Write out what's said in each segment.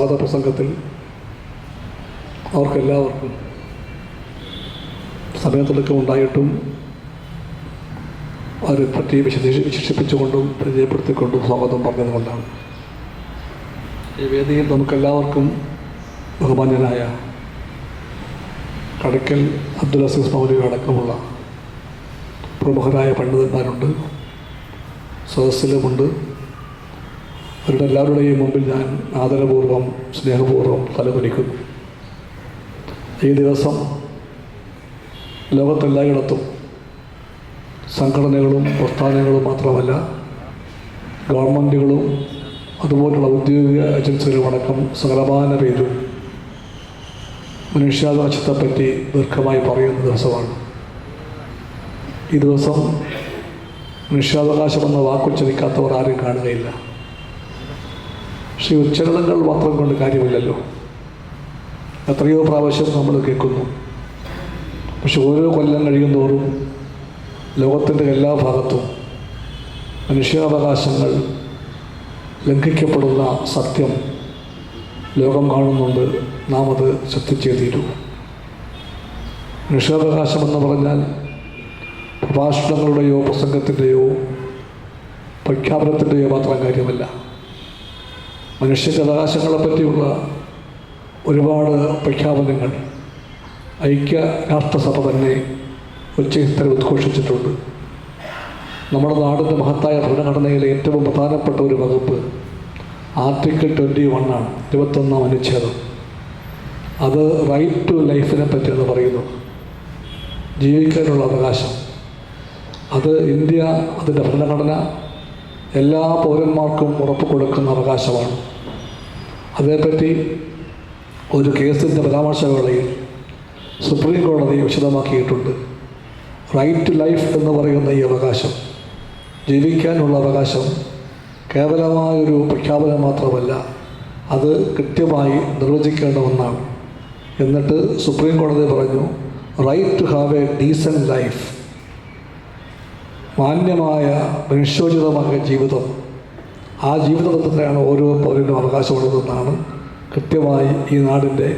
സ്വാഗത പ്രസംഗത്തിൽ അവർക്കെല്ലാവർക്കും സമയത്തിലൊക്കെ അവരെ പറ്റി വിശദീ വിശേഷിപ്പിച്ചുകൊണ്ടും പരിചയപ്പെടുത്തിക്കൊണ്ടും സ്വാഗതം പറഞ്ഞതുകൊണ്ടാണ്. ഈ വേദിയിൽ നമുക്കെല്ലാവർക്കും ബഹുമാന്യനായ കടക്കൽ അബ്ദുൽ അസീസ് മൗലവി അടക്കമുള്ള പ്രമുഖരായ പണ്ഡിതന്മാരുണ്ട്. സദസ്സിലുമുണ്ട്. അവരുടെ എല്ലാവരുടെയും മുമ്പിൽ ഞാൻ ആദരപൂർവം സ്നേഹപൂർവം തലകുനിക്കുന്നു ഈ ദിവസം ലോകത്തെല്ലായിടത്തും സംഘടനകളും പ്രസ്ഥാനങ്ങളും മാത്രമല്ല ഗവൺമെന്റുകളും അതുപോലുള്ള ഔദ്യോഗിക ഏജൻസികളും അടക്കം സകലമാന പേരും മനുഷ്യാവകാശത്തെപ്പറ്റി ദീർഘമായി പറയുന്ന ദിവസമാണ്. ഈ ദിവസം മനുഷ്യാവകാശമെന്ന വാക്കുച്ചരിക്കാത്തവർ ആരും കാണുകയില്ല. പക്ഷേ ഉച്ചരണങ്ങൾ മാത്രം കൊണ്ട് കാര്യമില്ലല്ലോ. എത്രയോ പ്രാവശ്യം നമ്മൾ കേൾക്കുന്നു. പക്ഷെ ഓരോ കൊല്ലം കഴിയുന്തോറും ലോകത്തിന്റെ എല്ലാ ഭാഗത്തും മനുഷ്യാവകാശങ്ങൾ ലംഘിക്കപ്പെടുന്ന സത്യം ലോകം കാണുന്നുണ്ട്. നാം അത് ശ്രദ്ധിച്ചേ തീരൂ. മനുഷ്യാവകാശമെന്ന് പറഞ്ഞാൽ പ്രഭാഷണങ്ങളുടെയോ പ്രസംഗത്തിന്റെയോ പ്രഖ്യാപനത്തിന്റെയോ മാത്രം കാര്യമല്ല. മനുഷ്യന്റെ അവകാശങ്ങളെ പറ്റിയുള്ള ഒരുപാട് പ്രഖ്യാപനങ്ങൾ ഐക്യരാഷ്ട്രസഭ തന്നെ ഇത്ര ഉദ്ഘോഷിച്ചിട്ടുണ്ട്. നമ്മുടെ നാടിന്റെ മഹത്തായ ഭരണഘടനയിലെ ഏറ്റവും പ്രധാനപ്പെട്ട ഒരു വകുപ്പ് ആർട്ടിക്കിൾ ട്വന്റി വണ്ണാണ് ഇരുപത്തൊന്നാം അനുച്ഛേദം. അത് റൈറ്റ് ടു ലൈഫിനെ പറ്റിയാണ് പറയുന്നത്. ജീവിക്കാനുള്ള അവകാശം. അത് ഇന്ത്യ അതിന്റെ ഭരണഘടന എല്ലാ പൗരന്മാർക്കും ഉറപ്പ് കൊടുക്കുന്ന അവകാശമാണ്. അതേപ്പറ്റി ഒരു കേസിന്റെ പരാമർശവേളയിൽ സുപ്രീം കോടതി വിശദമാക്കിയിട്ടുണ്ട്. റൈറ്റ് ടു ലൈഫ് എന്ന് പറയുന്ന ഈ അവകാശം ജീവിക്കാനുള്ള അവകാശം കേവലമായൊരു പ്രഖ്യാപനം മാത്രമല്ല അത് കൃത്യമായി നിർവചിക്കേണ്ട ഒന്നാണ്. എന്നിട്ട് സുപ്രീം കോടതി പറഞ്ഞു right to have a decent life മാന്യമായ മനുഷ്യോചിതമായ ജീവിതം ആ ജീവിതത്തിലാണ് ഓരോ പൗരനും അവകാശമുള്ളതെന്നാണ് കൃത്യമായി ഈ നാടിന്റെ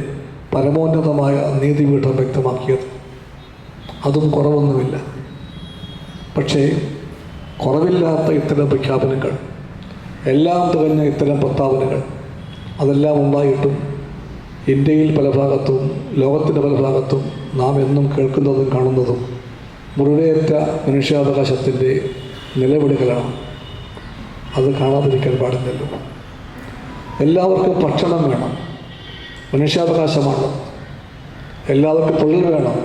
പരമോന്നതമായ നീതിപീഠം വ്യക്തമാക്കിയത്. അതും കുറവൊന്നുമില്ല. പക്ഷേ കുറവില്ലാത്ത ഇത്തരം പ്രഖ്യാപനങ്ങൾ എല്ലാം തികഞ്ഞ ഇത്തരം പ്രസ്താവനകൾ അതെല്ലാം ഉണ്ടായിട്ടും ഇന്ത്യയിൽ പല ഭാഗത്തും ലോകത്തിന്റെ പല ഭാഗത്തും നാം എന്നും കേൾക്കുന്നതും കാണുന്നതും മുറിവേറ്റ മനുഷ്യാവകാശത്തിന്റെ നിലവിളികളാണ്. അത് കാണാതിരിക്കാൻ പാടില്ലല്ലോ. എല്ലാവർക്കും ഭക്ഷണം വേണം. മനുഷ്യാവകാശമാണ്. എല്ലാവർക്കും തൊഴിൽ വേണം.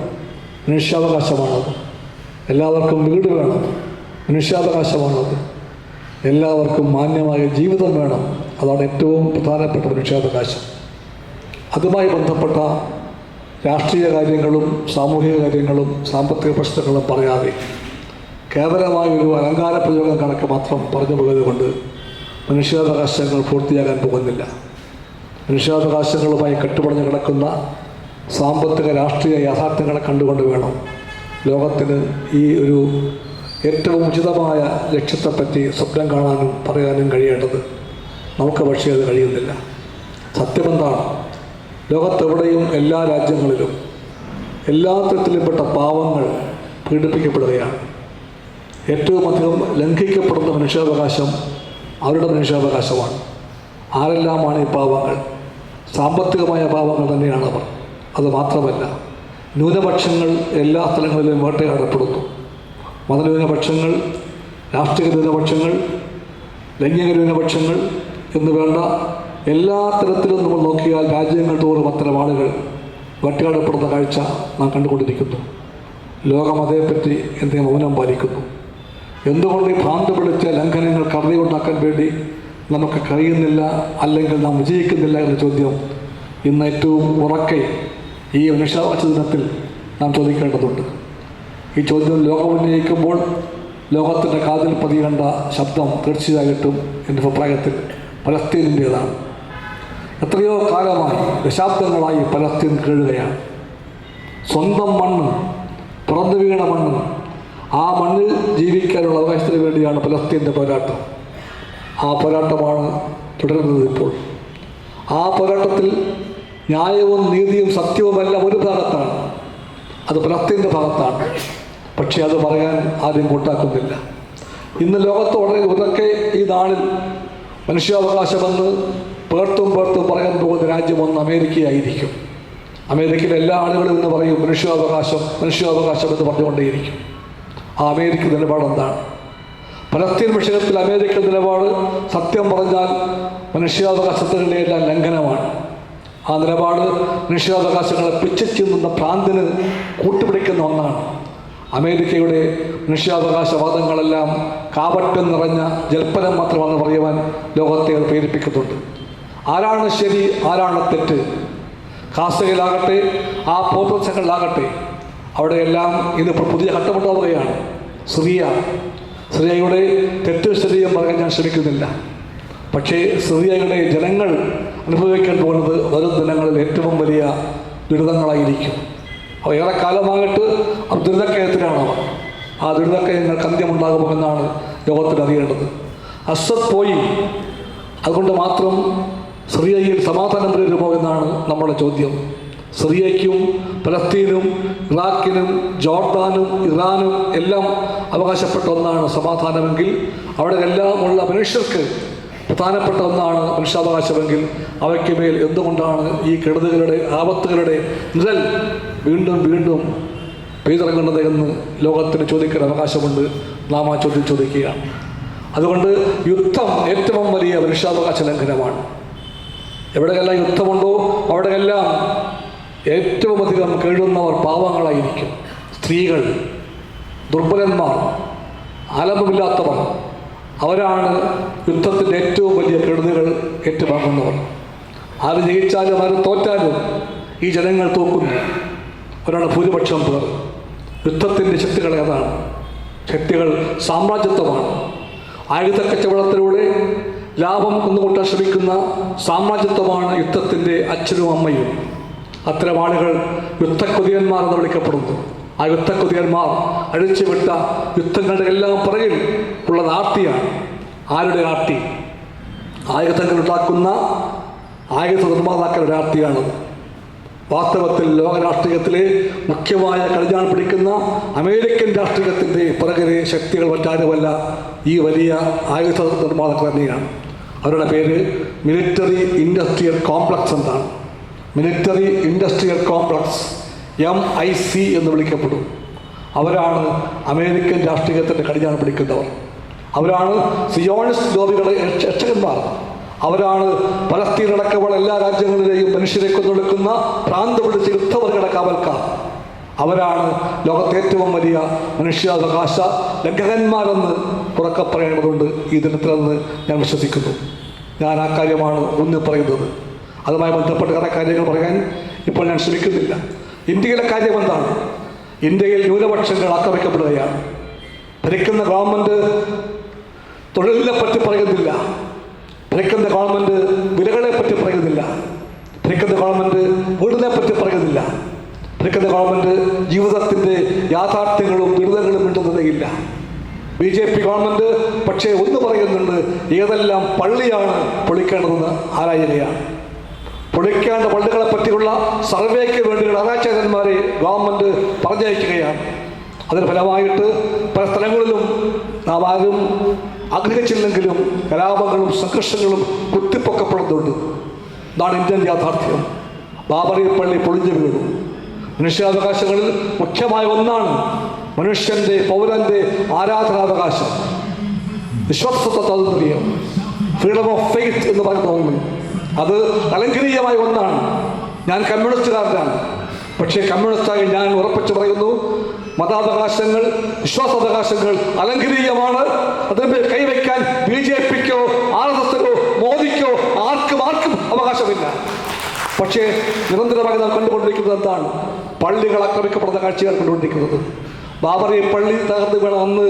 മനുഷ്യാവകാശമാണത് എല്ലാവർക്കും വീട് വേണം. മനുഷ്യാവകാശമാണത് എല്ലാവർക്കും മാന്യമായ ജീവിതം വേണം. അതാണ് ഏറ്റവും പ്രധാനപ്പെട്ട മനുഷ്യാവകാശം. അതുമായി ബന്ധപ്പെട്ട രാഷ്ട്രീയ കാര്യങ്ങളും സാമൂഹിക കാര്യങ്ങളും സാമ്പത്തിക പ്രശ്നങ്ങളും പറയാതെ കേവലമായ ഒരു അലങ്കാര പ്രയോഗം കണക്ക് മാത്രം പറഞ്ഞു പോയത് കൊണ്ട് മനുഷ്യാവകാശങ്ങൾ പൂർത്തിയാകാൻ പോകുന്നില്ല. മനുഷ്യാവകാശങ്ങളുമായി കെട്ടുപടഞ്ഞ് കിടക്കുന്ന സാമ്പത്തിക രാഷ്ട്രീയ യാഥാർത്ഥ്യങ്ങളെ കണ്ടുകൊണ്ട് വേണം ലോകത്തിന് ഈ ഒരു ഏറ്റവും ഉചിതമായ ലക്ഷ്യത്തെപ്പറ്റി സ്വപ്നം കാണാനും പറയാനും കഴിയേണ്ടത്. നമുക്ക് പക്ഷേ അത് കഴിയുന്നില്ല. സത്യമെന്താണ്? ലോകത്തെവിടെയും എല്ലാ രാജ്യങ്ങളിലും എല്ലാ തരത്തിലുംപ്പെട്ട പാവങ്ങൾ പീഡിപ്പിക്കപ്പെടുകയാണ്. ഏറ്റവും അധികം ലംഘിക്കപ്പെടുന്ന മനുഷ്യാവകാശം അവരുടെ മനുഷ്യാവകാശമാണ്. ആരെല്ലാമാണ് ഈ പാവങ്ങൾ? സാമ്പത്തികമായ പാവങ്ങൾ തന്നെയാണ് അവർ. അത് മാത്രമല്ല ന്യൂനപക്ഷങ്ങൾ എല്ലാ സ്ഥലങ്ങളിലും വേട്ടയാടപ്പെടുന്നു. മതന്യൂനപക്ഷങ്ങൾ രാഷ്ട്രീയ ന്യൂനപക്ഷങ്ങൾ ലൈംഗിക ന്യൂനപക്ഷങ്ങൾ എന്ന് വേണ്ട എല്ലാ തരത്തിലും നമ്മൾ നോക്കിയാൽ രാജ്യങ്ങൾ തോറും അത്തരം ആളുകൾ വേട്ടയാടപ്പെടുന്ന കാഴ്ച നാം കണ്ടുകൊണ്ടിരിക്കുന്നു. ലോകം അതേപ്പറ്റി എന്തെങ്കിലും മൗനം പാലിക്കുന്നു? എന്തുകൊണ്ട് ഈ ഭ്രാന്ത് പിടിച്ച ലംഘനങ്ങൾ കറുതിയുണ്ടാക്കാൻ വേണ്ടി നമുക്ക് കഴിയുന്നില്ല അല്ലെങ്കിൽ നാം വിജയിക്കുന്നില്ല എന്ന ചോദ്യം ഇന്ന് ഏറ്റവും ഉറക്കെ ഈ മനുഷ്യാവകാശ ദിനത്തിൽ നാം ചോദിക്കേണ്ടതുണ്ട്. ഈ ചോദ്യം ലോകം ഉന്നയിക്കുമ്പോൾ ലോകത്തിന്റെ കാതിൽ പതിയേണ്ട ശബ്ദം തീർച്ചയായിട്ടും എന്റെ അഭിപ്രായത്തിൽ പലസ്തീനിന്റേതാണ്. എത്രയോ കാലമായി ദശാബ്ദങ്ങളായി പലസ്തീൻ കേഴുകയാണ്. സ്വന്തം മണ്ണ് പിറന്നു വീണ മണ്ണ് ആ മണ്ണിൽ ജീവിക്കാനുള്ള അവകാശത്തിന് വേണ്ടിയാണ് പലസ്തീന്റെ പോരാട്ടം. ആ പോരാട്ടമാണ് തുടരുന്നത് ഇപ്പോൾ. ആ പോരാട്ടത്തിൽ ന്യായവും നീതിയും സത്യവുമെല്ലാം ഒരു ഭാഗത്താണ്. അത് പലസ്തീന്റെ ഭാഗത്താണ്. പക്ഷേ അത് പറയാൻ ആരും കൂട്ടാക്കുന്നില്ല. ഇന്ന് ലോകത്ത് വളരെ ഉറക്കെ ഈ നാളിൽ മനുഷ്യാവകാശമെന്ന് പേർത്തും പേർത്തും പറയാൻ പോകുന്ന രാജ്യമൊന്ന് അമേരിക്കയായിരിക്കും. അമേരിക്കയിലെ എല്ലാ ആളുകളും എന്ന് പറയും മനുഷ്യാവകാശം മനുഷ്യാവകാശം എന്ന് പറഞ്ഞുകൊണ്ടേയിരിക്കും. അമേരിക്ക നിലപാട് എന്താണ്? പലസ്തീൻ വിഷയത്തിൽ അമേരിക്ക നിലപാട് സത്യം പറഞ്ഞാൽ മനുഷ്യാവകാശത്തിന്റെ എല്ലാം ലംഘനമാണ്. ആ നിലപാട് മനുഷ്യാവകാശങ്ങളെ പിച്ചിച്ചുന്ന ഭ്രാന്തിന് കൂട്ടുപിടിക്കുന്ന ഒന്നാണ്. അമേരിക്കയുടെ മനുഷ്യാവകാശവാദങ്ങളെല്ലാം കാപട്യം നിറഞ്ഞ ജൽപ്പനം മാത്രമാണ് പറയുവാൻ ലോകത്തെ പ്രേരിപ്പിക്കുന്നുണ്ട്. ആരാണ് ശരി ആരാണ് തെറ്റ്? കാസയിലാകട്ടെ ആ പോർട്ടൽസങ്ങളിലാകട്ടെ അവിടെയെല്ലാം ഇന്നിപ്പോൾ പുതിയ ഘട്ടമുണ്ടാവുകയാണ് സിറിയ സിറിയയുടെ തെറ്റ് ശരിയും പറയാൻ ഞാൻ ശ്രമിക്കുന്നില്ല. പക്ഷേ സിറിയയുടെ ജനങ്ങൾ അനുഭവിക്കാൻ പോകുന്നത് വരും ദിനങ്ങളിൽ ഏറ്റവും വലിയ ദുരിതങ്ങളായിരിക്കും. അവ ഏറെക്കാലമായിട്ട് അവർ ദുരിതക്കയത്തിലാണ് അവർ ആ ദുരിതക്കയങ്ങൾക്ക് അന്ത്യമുണ്ടാകുമെന്നാണ് ലോകത്തിൽ അറിയേണ്ടത്. പോയി അതുകൊണ്ട് മാത്രം സിറിയയിൽ സമാധാനം പുലരുമോ എന്നാണ് നമ്മുടെ ചോദ്യം. സിറിയയ്ക്കും പലസ്തീനും ഇറാഖിനും ജോർദാനും ഇറാനും എല്ലാം അവകാശപ്പെട്ട ഒന്നാണ് സമാധാനമെങ്കിൽ അവിടെ എല്ലാമുള്ള മനുഷ്യർക്ക് പ്രധാനപ്പെട്ട ഒന്നാണ് മനുഷ്യാവകാശമെങ്കിൽ അവയ്ക്ക് മേൽ എന്തുകൊണ്ടാണ് ഈ കെടുതികളുടെ ആപത്തുകളുടെ നിഴൽ വീണ്ടും വീണ്ടും പെയ്തിറങ്ങുന്നത് എന്ന് ലോകത്തിന് ചോദിക്കാൻ അവകാശമുണ്ട്. നാം ആ ചോദ്യം ചോദിക്കുകയാണ്. അതുകൊണ്ട് യുദ്ധം ഏറ്റവും വലിയ മനുഷ്യാവകാശ ലംഘനമാണ്. എവിടെയെല്ലാം യുദ്ധമുണ്ടോ അവിടെയെല്ലാം ഏറ്റവും അധികം കേടുന്നവർ പാവങ്ങളായിരിക്കും. സ്ത്രീകൾ ദുർബലന്മാർ ആലംബമില്ലാത്തവർ അവരാണ് യുദ്ധത്തിന്റെ ഏറ്റവും വലിയ കെടുതികൾ ഏറ്റുവാങ്ങുന്നവർ. ആര് ജയിച്ചാലും ആര് തോറ്റാലും ഈ ജനങ്ങൾ തോക്കുന്നു അവരാണ് ഭൂരിപക്ഷം പേർ. യുദ്ധത്തിന്റെ ശക്തികൾ ഏതാണ്? ശക്തികൾ സാമ്രാജ്യത്വമാണ്. ആയുധ കച്ചവടത്തിലൂടെ ലാഭം കൊണ്ടുകൊണ്ടാൻ ശ്രമിക്കുന്ന സാമ്രാജ്യത്വമാണ് യുദ്ധത്തിന്റെ അച്ഛനും അമ്മയും. അത്തരം ആളുകൾ യുദ്ധക്കുതിയന്മാർ എന്ന് വിളിക്കപ്പെടുന്നു. ആ യുദ്ധക്കുതിയന്മാർ അഴിച്ചുവിട്ട യുദ്ധങ്ങളുടെ എല്ലാം പുറകിൽ ഉള്ളത് ആർത്തിയാണ്. ആരുടെ ആർത്തി? ആയുധങ്ങൾ ഉണ്ടാക്കുന്ന ആയുധ നിർമ്മാതാക്കളുടെ ആർത്തിയാണ്. വാസ്തവത്തിൽ ലോക രാഷ്ട്രീയത്തിലെ മുഖ്യമായ കളിഞ്ഞാൺ പിടിക്കുന്ന അമേരിക്കൻ രാഷ്ട്രീയത്തിന്റെ പിറകിലെ ശക്തികൾ മറ്റാരുമല്ല ഈ വലിയ ആയുധ നിർമ്മാതാക്കൾ തന്നെയാണ്. അവരുടെ പേര് മിലിറ്ററി ഇൻഡസ്ട്രിയൽ കോംപ്ലക്സ് എന്നാണ്. Military industrial complex M I C എന്ന് വിളിക്കപ്പെടും. അവരാണ് അമേരിക്കൻ രാഷ്ട്രീയത്തിന്റെ കടിഞ്ഞാൺ പിടിക്കുന്നവർ. അവരാണ് സിയോണിസ്റ്റ് ലോബികളെ രക്ഷകന്മാർ. അവരാണ് പലസ്തീനടക്കമുള്ള എല്ലാ രാജ്യങ്ങളിലെയും മനുഷ്യരെ കൊന്നൊടുക്കുന്ന ഭ്രാന്ത് പിടിച്ച യുദ്ധവർഗയുടെ കാവൽക്കാർ. അവരാണ് ലോകത്തെ ഏറ്റവും വലിയ മനുഷ്യാവകാശ ലംഘകന്മാരെന്ന് ഉറക്കെ പറയേണ്ടതുണ്ട് ഈ ദിനത്തിലെന്ന് ഞാൻ വിശ്വസിക്കുന്നു. ഞാൻ ആ കാര്യമാണ് ഊന്നി പറയുന്നത് അതുമായി ബന്ധപ്പെട്ട് കുറേ കാര്യങ്ങൾ പറയാൻ ഇപ്പോൾ ഞാൻ ശ്രമിക്കുന്നില്ല. ഇന്ത്യയിലെ കാര്യം എന്താണ്? ഇന്ത്യയിൽ ന്യൂനപക്ഷങ്ങൾ ആക്രമിക്കപ്പെടുകയാണ്. ഭരിക്കുന്ന ഗവൺമെന്റ് തൊഴിലിനെ പറ്റി പറയുന്നില്ല. ഭരിക്കുന്ന ഗവൺമെന്റ് വിലകളെ പറ്റി പറയുന്നില്ല. ഭരിക്കുന്ന ഗവൺമെന്റ് വീടിനെ പറ്റി പറയുന്നില്ല. ഭരിക്കുന്ന ഗവൺമെന്റ് ജീവിതത്തിന്റെ യാഥാർത്ഥ്യങ്ങളും ദുരിതങ്ങളും മിണ്ടുന്നതേയില്ല ബി ജെ പി ഗവൺമെന്റ് പക്ഷേ ഒന്ന് പറയുന്നുണ്ട് ഏതെല്ലാം പള്ളിയാണ് പൊളിക്കേണ്ടതെന്ന് ആരായുകയാണ് പൊളിക്കേണ്ട പള്ളികളെ പറ്റിയുള്ള സർവേക്ക് വേണ്ടിയുള്ള ആരാച്ചകന്മാരെ ഗവൺമെന്റ് പറഞ്ഞയക്കുകയാണ്. അതിന് ഫലമായിട്ട് പല സ്ഥലങ്ങളിലും നാം ആരും ആഗ്രഹിച്ചില്ലെങ്കിലും കലാപങ്ങളും സംഘർഷങ്ങളും കുത്തിപ്പൊക്കപ്പെടുന്നുണ്ട്. ഇതാണ് ഇന്ത്യൻ യാഥാർത്ഥ്യം. ബാബറി പള്ളി പൊളിഞ്ഞു വീണു. മനുഷ്യാവകാശങ്ങളിൽ മുഖ്യമായ ഒന്നാണ് മനുഷ്യന്റെ പൗരന്റെ ആരാധനാവകാശം. വിശ്വാസത്വ സ്വാതന്ത്ര്യം ഫ്രീഡം ഓഫ് ഫെയ്ത്ത് എന്ന് പറയുന്ന ഒന്ന് അത് അലങ്കരീയമായ ഒന്നാണ്. ഞാൻ കമ്മ്യൂണിസ്റ്റുകാരനാണ്. പക്ഷേ കമ്മ്യൂണിസ്റ്റായി ഞാൻ ഉറപ്പിച്ചു പറയുന്നു മതാവകാശങ്ങൾ വിശ്വാസാവകാശങ്ങൾ അലങ്കരീയമാണ് അതിന് കൈവയ്ക്കാൻ ബി ജെ പിക്കോ ആർ എസ് എസിനോ മോദിക്കോ ആർക്കും ആർക്കും അവകാശമില്ല. പക്ഷേ നിരന്തരമായി നാം കണ്ടുകൊണ്ടിരിക്കുന്നത് എന്താണ്? പള്ളികൾ ആക്രമിക്കപ്പെടുന്ന കാഴ്ചയാണ് കണ്ടുകൊണ്ടിരിക്കുന്നത്. ബാബറി പള്ളി തകർന്ന് വേണമെന്ന്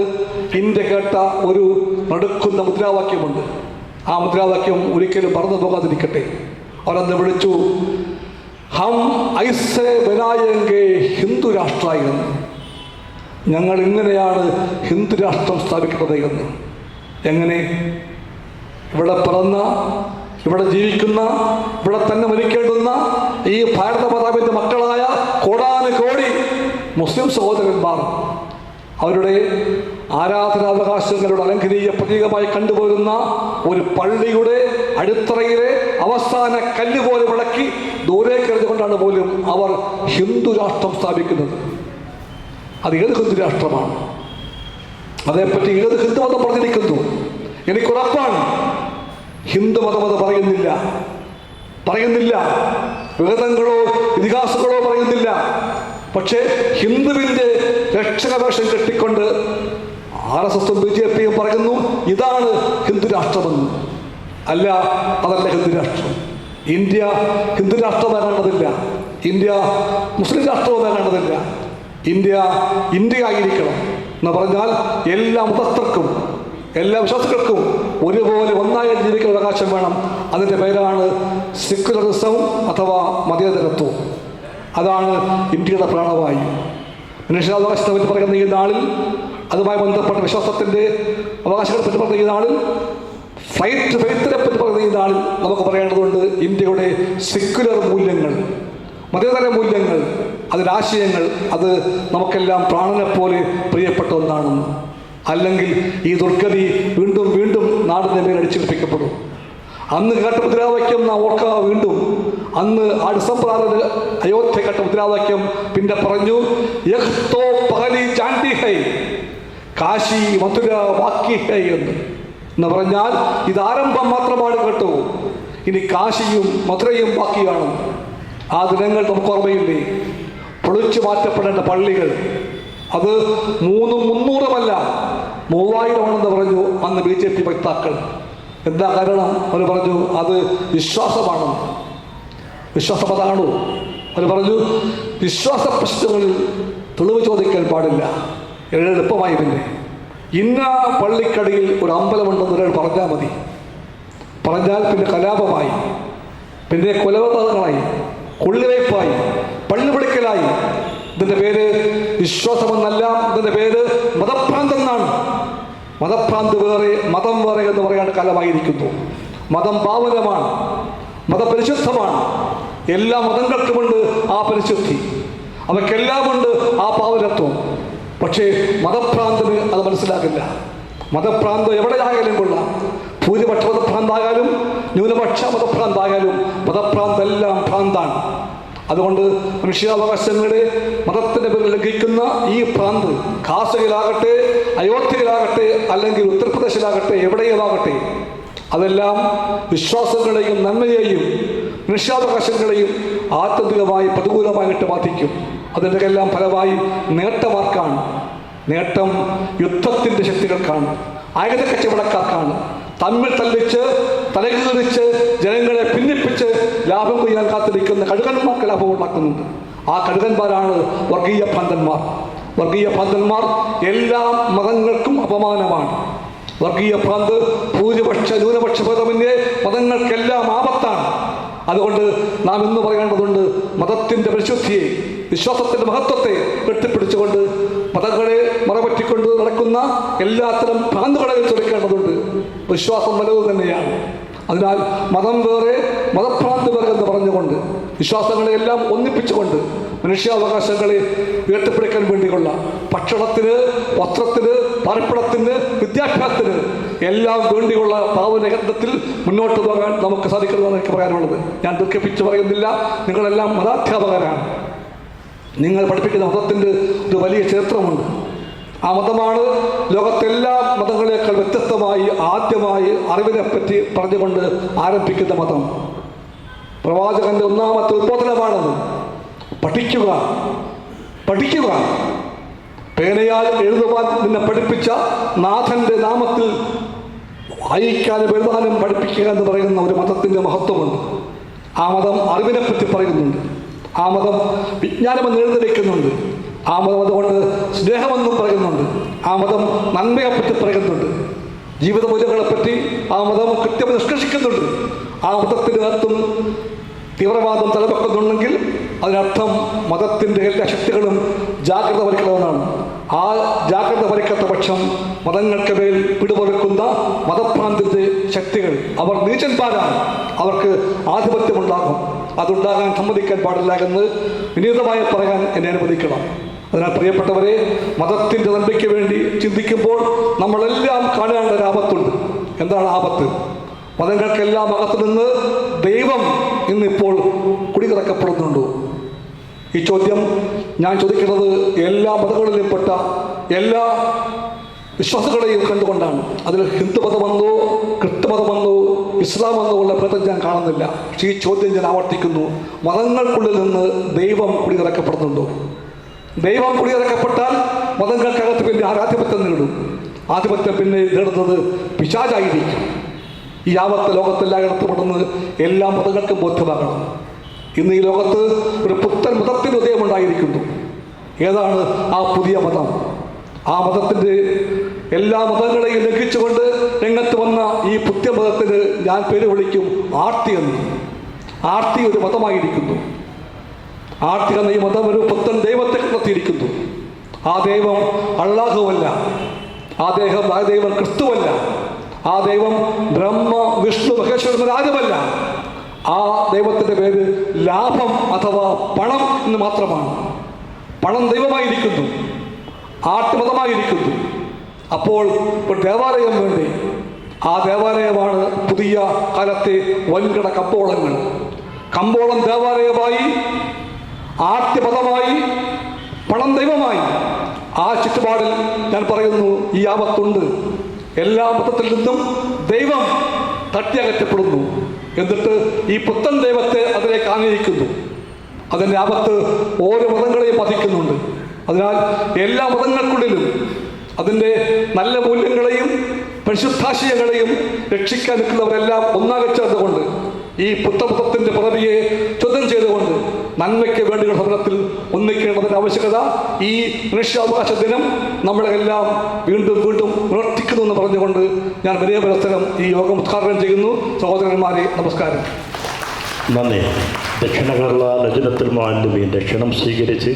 ഇന്ത്യ കേട്ട ഒരു നടുക്കുന്ന മുദ്രാവാക്യമുണ്ട്. ആ മുദ്രാവാക്യം ഒരിക്കലും മറന്നു പോകാതിരിക്കട്ടെ. അവരന്ന് വിളിച്ചു ഹം ഐസെ ബനായെങ്കെ ഹിന്ദു രാഷ്ട്ര ഞങ്ങൾ ഇങ്ങനെയാണ് ഹിന്ദു രാഷ്ട്രം സ്ഥാപിക്കുന്നത് എന്ന്. എങ്ങനെ? ഇവിടെ പിറന്ന ഇവിടെ ജീവിക്കുന്ന ഇവിടെ തന്നെ മരിക്കേണ്ടുന്ന ഈ ഭാരത പ്രതാപിന്റെ മക്കളായ കോടാനുകോടി മുസ്ലിം സഹോദരന്മാർ അവരുടെ ആരാധനാവകാശങ്ങളുടെ അലംഘനീയ പ്രതീകമായി കണ്ടുപോരുന്ന ഒരു പള്ളിയുടെ അടിത്തറയിലെ അവസാന കല്ല് പോലെ വിളക്കി ദൂരേക്ക് എറിഞ്ഞുകൊണ്ടാണ് പോലും അവർ ഹിന്ദു രാഷ്ട്രം സ്ഥാപിക്കുന്നത്. അത് ഏത് ഹിന്ദു രാഷ്ട്രമാണ്? അതേപ്പറ്റി ഏത് ഹിന്ദുമതം പറഞ്ഞിരിക്കുന്നു? എനിക്കുറപ്പാണ് ഹിന്ദുമതം അത് പറയുന്നില്ല. പറയുന്നില്ല. വേദങ്ങളോ ഇതിഹാസങ്ങളോ പറയുന്നില്ല. പക്ഷേ ഹിന്ദുവിന്റെ രക്ഷകവേഷം കെട്ടിക്കൊണ്ട് ആർ എസ് എസും ബി ജെ പിയും പറയുന്നു ഇതാണ് ഹിന്ദു രാഷ്ട്രമെന്ന്. അല്ല അതല്ല ഹിന്ദു രാഷ്ട്രം. ഇന്ത്യ ഹിന്ദു രാഷ്ട്രമാകേണ്ടതില്ല ഇന്ത്യ മുസ്ലിം രാഷ്ട്രവുമാകേണ്ടതില്ല ഇന്ത്യ ഇന്ത്യ ആയിരിക്കണം എന്ന് പറഞ്ഞാൽ എല്ലാ മതസ്ഥർക്കും എല്ലാ വിശ്വാസികൾക്കും ഒരുപോലെ ഒന്നായി ജീവിക്കാൻ അവകാശം വേണം. അതിന്റെ പേരാണ് സെക്യുലറിസം അഥവാ മതേതരത്വം. അതാണ് ഇന്ത്യയുടെ പ്രാണവായു. മനുഷ്യാവകാശത്തെ പറ്റി പറയുന്ന ഈ നാളിൽ അതുമായി ബന്ധപ്പെട്ട വിശ്വാസത്തിന്റെ അവകാശങ്ങളെ പറ്റി പറയുന്ന ഈ നാളിൽ ഫ്ലൈറ്റ് ഫൈത്തിനെ പറ്റി പറയുന്ന ഈ നാളിൽ നമുക്ക് പറയേണ്ടതുണ്ട് ഇന്ത്യയുടെ സെക്യുലർ മൂല്യങ്ങൾ. മതേതര മൂല്യങ്ങൾ അതിലാശയങ്ങൾ അത് നമുക്കെല്ലാം പ്രാണനെ പോലെ പ്രിയപ്പെട്ട ഒന്നാണെന്ന് അല്ലെങ്കിൽ ഈ ദുർഗതി വീണ്ടും വീണ്ടും നാടിന്റെ മേൽ അടിച്ചേൽപ്പിക്കപ്പെടും. അന്ന് കേട്ട മുദ്രാവാക്യം നാം ഓർക്കുക വീണ്ടും അന്ന് ആ ഡിസംബർ ആറിന് അയോധ്യ കേട്ട മുദ്രാവാക്യം പിന്നെ പറഞ്ഞു കാശി മധുര വാക്കി എന്ന്. എന്ന് പറഞ്ഞാൽ ഇത് ആരംഭം മാത്രമാണ് കേട്ടോ. ഇനി കാശിയും മധുരയും ബാക്കിയാണ്. ആ ദിനങ്ങൾ നമുക്ക് ഓർമ്മയില്ലേ? പൊളിച്ചു മാറ്റപ്പെടേണ്ട പള്ളികൾ. അത് മൂന്നും മുന്നൂറുമല്ല മൂവായിരമാണെന്ന് പറഞ്ഞു അന്ന് ബി ജെ പി വക്താക്കൾ. എന്താ കാരണം? അവർ പറഞ്ഞു അത് വിശ്വാസമാണ്. വിശ്വാസം അവർ പറഞ്ഞു വിശ്വാസ പ്രശ്നങ്ങളിൽ തെളിവ് ചോദിക്കാൻ പാടില്ല. എളുപ്പമായി പിന്നെ. ഇന്ന പള്ളിക്കടിയിൽ ഒരു അമ്പലമുണ്ടെന്ന് ഒരാൾ പറഞ്ഞാൽ മതി. പറഞ്ഞാൽ പിന്നെ കലാപമായി. പിന്നെ കൊലപാതകങ്ങളായി. കൊള്ളിവയ്പായി പള്ളി പിടിക്കലായി ഇതിന്റെ പേര് വിശ്വാസമെന്നല്ല. ഇതിന്റെ പേര് മതഭ്രാന്ത് എന്നാണ്. മതഭ്രാന്ത് വേറെ മതം വേറെ എന്ന് പറയാൻ കാലമായിരിക്കുന്നു. മതം പാവനമാണ്. മതപരിശുദ്ധമാണ്. എല്ലാ മതങ്ങൾക്കുമുണ്ട് ആ പരിശുദ്ധി. അവയ്ക്കെല്ലാമുണ്ട് ആ പാവനത്വം. പക്ഷേ മതഭ്രാന്തിന് അത് മനസ്സിലാകില്ല. മതഭ്രാന്ത് എവിടെയായാലും കൊള്ളാം. ഭൂരിപക്ഷ മതഭ്രാന്തായാലും ന്യൂനപക്ഷ മതഭ്രാന്തായാലും മതഭ്രാന്തെല്ലാം ഭ്രാന്താണ്. അതുകൊണ്ട് മനുഷ്യാവകാശങ്ങളുടെ മതത്തിന്റെ പേരിൽ ലംഘിക്കുന്ന ഈ ഭ്രാന്ത് കാസയിലാകട്ടെ അയോധ്യയിലാകട്ടെ അല്ലെങ്കിൽ ഉത്തർപ്രദേശിലാകട്ടെ എവിടെയുമാകട്ടെ അതെല്ലാം വിശ്വാസങ്ങളെയും നന്മയെയും മനുഷ്യാവകാശങ്ങളെയും ആത്യന്തികമായി പ്രതികൂലമായിട്ട് ബാധിക്കും. അതിന്റെ എല്ലാം ഫലമായി നേട്ടമാർക്കാണ് നേട്ടം യുദ്ധത്തിന്റെ ശക്തികൾക്കാണ്. ആയുധ കച്ചവടക്കാർക്കാണ്. തമ്മിൽ തല്ലിച്ച് തലകീറിച്ച് ജനങ്ങളെ ഭിന്നിപ്പിച്ച് ലാഭം കൊയ്യാൻ കാത്തിരിക്കുന്ന കഴുകന്മാർക്ക് ലാഭം ഉണ്ടാക്കുന്നുണ്ട്. ആ കഴുകന്മാരാണ് വർഗീയ ഭ്രാന്തന്മാർ. വർഗീയ ഭ്രാന്തന്മാർ എല്ലാ മതങ്ങൾക്കും അപമാനമാണ്. വർഗീയ ഭ്രാന്ത് ഭൂരിപക്ഷ ന്യൂനപക്ഷ ഭേദമന്യേ മതങ്ങൾക്കെല്ലാം ആപത്താണ്. അതുകൊണ്ട് നാം ഇന്ന് പറയേണ്ടതുണ്ട് മതത്തിന്റെ പരിശുദ്ധിയെ വിശ്വാസത്തിന്റെ മഹത്വത്തെ കെട്ടിപ്പിടിച്ചുകൊണ്ട് മതങ്ങളെ മറപറ്റിക്കൊണ്ട് നടക്കുന്ന എല്ലാത്തരം ഭ്രാന്തുകളെയും തുറക്കേണ്ടതുണ്ട് വിശ്വാസം വലവ് തന്നെയാണ്. അതിനാൽ മതം വേറെ മതഭ്രാന്ത് വേറെ എന്ന് പറഞ്ഞുകൊണ്ട് വിശ്വാസങ്ങളെ എല്ലാം ഒന്നിപ്പിച്ചുകൊണ്ട് മനുഷ്യാവകാശങ്ങളെ ഉയർത്തിപ്പിടിക്കാൻ വേണ്ടിയുള്ള ഭക്ഷണത്തിന് വസ്ത്രത്തിന് പാർപ്പിടത്തിന് വിദ്യാഭ്യാസത്തിന് എല്ലാം വേണ്ടിയുള്ള പാവനഗന്ധത്തിൽ മുന്നോട്ട് പോകാൻ നമുക്ക് സാധിക്കണമെന്ന് എനിക്ക് പറയാനുള്ളത്. ഞാൻ ദുഃഖിപ്പിച്ച് പറയുന്നില്ല. നിങ്ങളെല്ലാം മതാധ്യാപകരാണ്. നിങ്ങൾ പഠിപ്പിക്കുന്ന മതത്തിന്റെ ഒരു വലിയ ചരിത്രമുണ്ട് ആ മതമാണ് ലോകത്തെല്ലാ മതങ്ങളെക്കാൾ വ്യത്യസ്തമായി ആദ്യമായി അറിവിനെ പറ്റി പറഞ്ഞുകൊണ്ട് ആരംഭിക്കുന്ന മതം. പ്രവാചകന്റെ ഒന്നാമത്തെ ഉദ്ബോധനമാണത് പഠിക്കുക. പഠിക്കുക. പേനയാൽ എഴുതുവാൻ നിന്നെ പഠിപ്പിച്ച നാഥന്റെ നാമത്തിൽ വായിക്കാനും എഴുതാനും പഠിപ്പിക്കുക എന്ന് പറയുന്ന ഒരു മതത്തിന്റെ മഹത്വമുണ്ട്. ആ മതം അറിവിനെ പറ്റി പറയുന്നുണ്ട്. ആ മതം വിജ്ഞാനമെന്ന് എഴുതി വയ്ക്കുന്നുണ്ട് ആ മതം അതുകൊണ്ട് സ്നേഹമെന്നും പറയുന്നുണ്ട്. ആ മതം നന്മയെപ്പറ്റി പറയുന്നുണ്ട്. ജീവിത മൂല്യങ്ങളെപ്പറ്റി ആ മതം കൃത്യം നിഷ്കർഷിക്കുന്നുണ്ട്. ആ മതത്തിന്റെ അകത്തും തീവ്രവാദം തലവെക്കുന്നുണ്ടെങ്കിൽ അതിനർത്ഥം മതത്തിന്റെ എല്ലാ ശക്തികളും ജാഗ്രത വഹിക്കണമെന്നാണ്. ആ ജാഗ്രത വരയ്ക്കാത്ത പക്ഷം മതങ്ങൾക്ക് മേൽ പിടിപറക്കുന്ന മതഭ്രാന്തിന്റെ ശക്തികൾ അവർ നീചന്മാരാണ്. അവർക്ക് ആധിപത്യമുണ്ടാകും. അതുണ്ടാകാൻ സമ്മതിക്കാൻ പാടില്ല എന്ന് വിനീതമായി പറയാൻ എന്നെ അനുവദിക്കണം. അതിനാൽ പ്രിയപ്പെട്ടവരെ മതത്തിന്റെ നന്മയ്ക്ക് വേണ്ടി ചിന്തിക്കുമ്പോൾ നമ്മളെല്ലാം കാണേണ്ട ഒരു ആപത്തുണ്ട്. എന്താണ് ആപത്ത്? മതങ്ങൾക്കെല്ലാം അകത്തു നിന്ന് ദൈവം ഇന്നിപ്പോൾ കുടികിറക്കപ്പെടുന്നുണ്ടോ ഈ ചോദ്യം ഞാൻ ചോദിക്കുന്നത് എല്ലാ മതങ്ങളിലും പെട്ട എല്ലാ വിശ്വാസികളെയും കണ്ടുകൊണ്ടാണ്. അതിൽ ഹിന്ദു മതമെന്നോ ക്രിസ്തുമതമെന്നോ ഇസ്ലാമെന്നോ ഉള്ള ഭേദം ഞാൻ കാണുന്നില്ല. പക്ഷേ ഈ ചോദ്യം ഞാൻ ആവർത്തിക്കുന്നു. മതങ്ങൾക്കുള്ളിൽ നിന്ന് ദൈവം കുടിയിറക്കപ്പെടുന്നുണ്ടോ? ദൈവം കുടിയിറക്കപ്പെട്ടാൽ മതങ്ങൾക്കകത്ത് പിന്നെ ആരാധിപത്യം നേടും. ആധിപത്യം പിന്നെ നേടുന്നത് പിശാചായിരിക്കും. ഈ ആപത്ത് ലോകത്തെല്ലാം ഇടത്തുപെടുന്നത് എല്ലാ മതങ്ങൾക്കും ബോധ്യമാകണം. ഇന്ന് ഈ ലോകത്ത് ഒരു മതത്തിന് ഉദയമുണ്ടായിരിക്കുന്നു. ഏതാണ് ആ പുതിയ മതം? ആ മതത്തിന്റെ എല്ലാ മതങ്ങളെയും ലംഘിച്ചുകൊണ്ട് രംഗത്ത് വന്ന ഈ പുതിയ മതത്തിന് ഞാൻ പേര് വിളിക്കും ആർത്തി എന്ന്. ആർത്തി ഒരു മതമായിരിക്കുന്നു. ആർത്തി എന്ന ഈ മതം ഒരു പുത്തൻ ദൈവത്തെ കണ്ടെത്തിയിരിക്കുന്നു ആ ദൈവം അള്ളാഹുവല്ല. ആ ദൈവം ആ ദൈവം ക്രിസ്തുവല്ല. ആ ദൈവം ബ്രഹ്മ വിഷ്ണു മഹേശ്വരൻ ആരുമല്ല ആ ദൈവത്തിന്റെ പേര് ലാഭം അഥവാ പണം എന്ന് മാത്രമാണ്. പണം ദൈവമായിരിക്കുന്നു. ആട്ടുമതമായിരിക്കുന്നു അപ്പോൾ ഒരു ദേവാലയം വേണ്ടി? ആ ദേവാലയമാണ് പുതിയ കാലത്തെ വൻകിട കമ്പോളങ്ങൾ. കമ്പോളം ദേവാലയമായി ആദ്യമതമായി പണം ദൈവമായി. ആ ചുറ്റുപാടിൽ ഞാൻ പറയുന്നു ഈ ആപത്തുണ്ട്. എല്ലാ മതത്തിൽ നിന്നും ദൈവം തട്ടിയകറ്റപ്പെടുന്നു. എന്നിട്ട് ഈ പുത്തൻ ദൈവത്തെ അതിനെ ആനയിക്കുന്നു അതിന്റെ ആപത്ത് ഓരോ മതങ്ങളെയും പതിക്കുന്നുണ്ട് അതിനാൽ എല്ലാ മതങ്ങൾക്കുള്ളിലും അതിന്റെ നല്ല മൂല്യങ്ങളെയും പരിശുദ്ധാശയങ്ങളെയും രക്ഷിക്കാൻ നിൽക്കുന്നവരെല്ലാം ഒന്നാകെ ചേർന്നുകൊണ്ട് ഈ പുത്തപുത്തത്തിന്റെ പദവിയെ ചോദ്യം ചെയ്തുകൊണ്ട് നന്മയ്ക്ക് വേണ്ടിയുള്ള ഭരണത്തിൽ ഒന്നിക്കേണ്ടതിന്റെ ആവശ്യകത ഈ മനുഷ്യാവകാശ ദിനം നമ്മളെല്ലാം വീണ്ടും വീണ്ടും ഉണർത്തിക്കുന്നു എന്ന് പറഞ്ഞുകൊണ്ട് ഞാൻ വലിയ പരസ്പരം ഈ യോഗം ഉദ്ഘാടനം ചെയ്യുന്നു. സഹോദരന്മാരെ നമസ്കാരം. നന്ദി. ദക്ഷിണ കേരള ലജനത്തുൽ മാലിന്യന്റെ ക്ഷണം സ്വീകരിച്ച്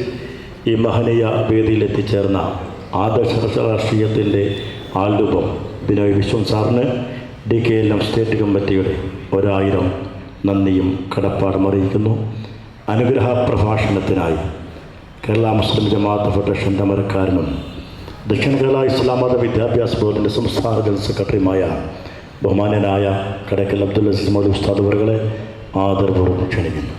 ഈ മഹനീയ വേദിയിൽ എത്തിച്ചേർന്ന ആദർശ രാഷ്ട്രീയത്തിന്റെ ആൽരൂപം ബിനോയ് വിശ്വം സാറിന് D K L M state കമ്മിറ്റിയുടെ ഒരായിരം നന്ദിയും കടപ്പാടും അറിയിക്കുന്നു. അനുഗ്രഹ പ്രഭാഷണത്തിനായി കേരള മുസ്ലിം ജമാഅത്ത് ഫെഡറേഷന്റെ അമരക്കാരനും ദക്ഷിണ കേരള ഇസ്ലാം മത വിദ്യാഭ്യാസ ബോർഡിന്റെ സംസ്ഥാന ജനറൽ സെക്രട്ടറിയുമായ ബഹുമാനനായ കടക്കൽ അബ്ദുൽ അസീസ് മൗലി ഉസ്താദ് അവറുകളെ ആദരപൂർവം ക്ഷണിക്കുന്നു.